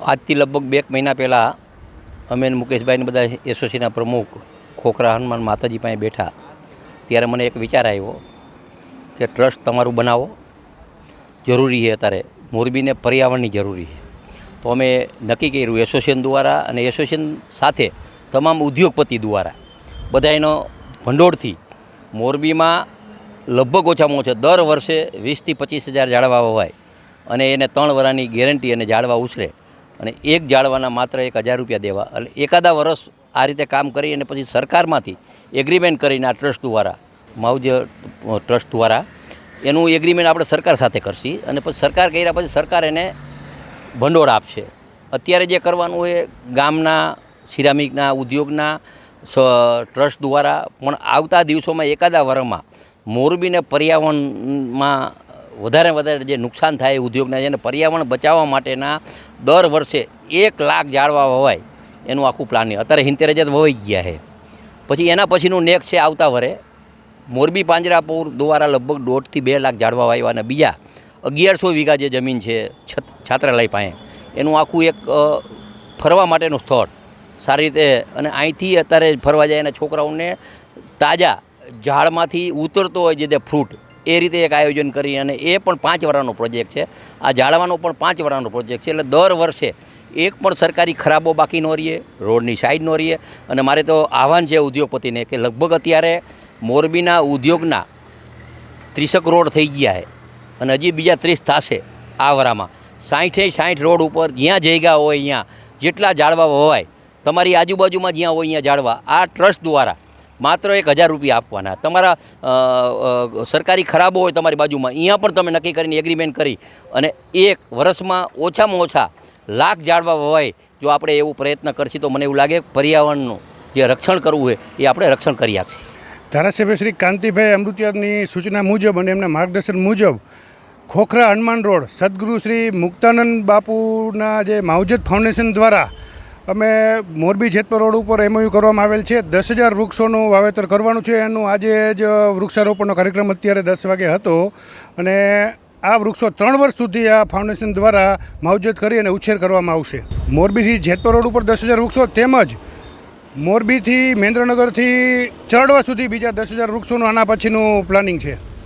આજથી લગભગ બે મહિના પહેલાં અમે મુકેશભાઈને બધા એસોસિએશનના પ્રમુખ ખોખરા હનુમાન માતાજી પાસે બેઠા. ત્યારે મને એક વિચાર આવ્યો કે ટ્રસ્ટ તમારું બનાવો. જરૂરી છે અત્યારે. મોરબીને પર્યાવરણની જરૂરી છે. તો અમે નક્કી કર્યું એસોસિએશન દ્વારા અને એસોસિએશન સાથે તમામ ઉદ્યોગપતિ દ્વારા બધા એનો ભંડોળથી મોરબીમાં લગભગ ઓછામાં ઓછા દર વર્ષે વીસથી પચીસ હજાર ઝાડવા વવાય અને એને ત્રણ વરાની ગેરંટી અને ઝાડવા ઉછરે. અને એક જાળવાના માત્ર એક હજાર રૂપિયા દેવા. એટલે એકાદા વર્ષ આ રીતે કામ કરી અને પછી સરકારમાંથી એગ્રીમેન્ટ કરીને આ ટ્રસ્ટ દ્વારા, માવજ ટ્રસ્ટ દ્વારા એનું એગ્રીમેન્ટ આપણે સરકાર સાથે કરશી અને પછી સરકાર કર્યા પછી સરકાર એને ભંડોળ આપશે. અત્યારે જે કરવાનું એ ગામના, સિરામિકના, ઉદ્યોગના સ- ટ્રસ્ટ દ્વારા પણ આવતા દિવસોમાં એકાદા વર્ષમાં મોરબીને પર્યાવરણમાં વધારે વધારે જે નુકસાન થાય ઉદ્યોગના અને પર્યાવરણ બચાવવા માટેના દર વર્ષે એક લાખ ઝાડવા વવાય એનું આખું પ્લાનિંગ અત્યારે હિંતેર હજાર વવાઈ ગયા છે. પછી એના પછીનું નેક્સ્ટ છે આવતા વરે મોરબી, પાંજરાપુર, દ્વારા લગભગ દોઢથી બે લાખ ઝાડવા વાવ્યા અને બીજા અગિયારસો વીઘા જે જમીન છે છત- છાત્રાલય પાસે, એનું આખું એક ફરવા માટેનું સ્થળ. સારી રીતે અને અહીંથી અત્યારે ફરવા જાય એના છોકરાઓને તાજા ઝાડમાંથી ઉતરતો હોય જે તે ફ્રૂટ એ રીતે એક આયોજન કરી અને એ પણ પાંચ વર્ષનો પ્રોજેક્ટ છે. આ ઝાડવાનો પણ પાંચ વર્ષનો પ્રોજેક્ટ છે. એટલે દર વર્ષે એક પણ સરકારી ખરાબો બાકી ન રહીએ, રોડની સાઈડ ન રહીએ. અને મારે તો આહવાન છે ઉદ્યોગપતિને કે લગભગ અત્યારે મોરબીના ઉદ્યોગના ત્રીસક રોડ થઈ ગયા છે અને હજી બીજા ત્રીસ થશે આ વરામાં સાઠે સાઠ રોડ ઉપર જ્યાં જગ્યા હોય અહીંયા જેટલા ઝાડવા વવાય તમારી આજુબાજુમાં જ્યાં હોય અહીંયા ઝાડવા આ ટ્રસ્ટ દ્વારા માત્ર એક હજાર રૂપિયા આપવાના. તમારા સરકારી ખરાબો હોય તમારી બાજુમાં અહીંયા પણ તમે નક્કી કરીને એગ્રીમેન્ટ કરી. અને એક વર્ષમાં ઓછામાં ઓછા લાખ ઝાડવા વવાય, જો આપણે એવું પ્રયત્ન કરશી તો મને એવું લાગે પર્યાવરણનું જે રક્ષણ કરવું હોય, એ આપણે રક્ષણ કરી આપીશું. ધારાસભ્ય શ્રી કાંતિભાઈ અમૃતિયાની સૂચના મુજબ અને એમના માર્ગદર્શન મુજબ ખોખરા હનુમાન રોડ, સદગુરુ શ્રી મુક્તાનંદ બાપુના જે માવજત ફાઉન્ડેશન દ્વારા અમે મોરબી જેતપર રોડ ઉપર એમઓયુ કરવામાં આવેલ છે. દસ હજાર વૃક્ષોનું વાવેતર કરવાનું છે. એનું આજે જ વૃક્ષારોપણનો કાર્યક્રમ અત્યારે દસ વાગે હતો અને આ વૃક્ષો ત્રણ વર્ષ સુધી આ ફાઉન્ડેશન દ્વારા માવજત કરી અને ઉછેર કરવામાં આવશે. મોરબીથી જેતપર રોડ ઉપર દસ હજાર વૃક્ષો તેમજ મોરબીથી મહેન્દ્રનગરથી ચરડવા સુધી બીજા દસ હજાર વૃક્ષોનું આના પછીનું પ્લાનિંગ છે.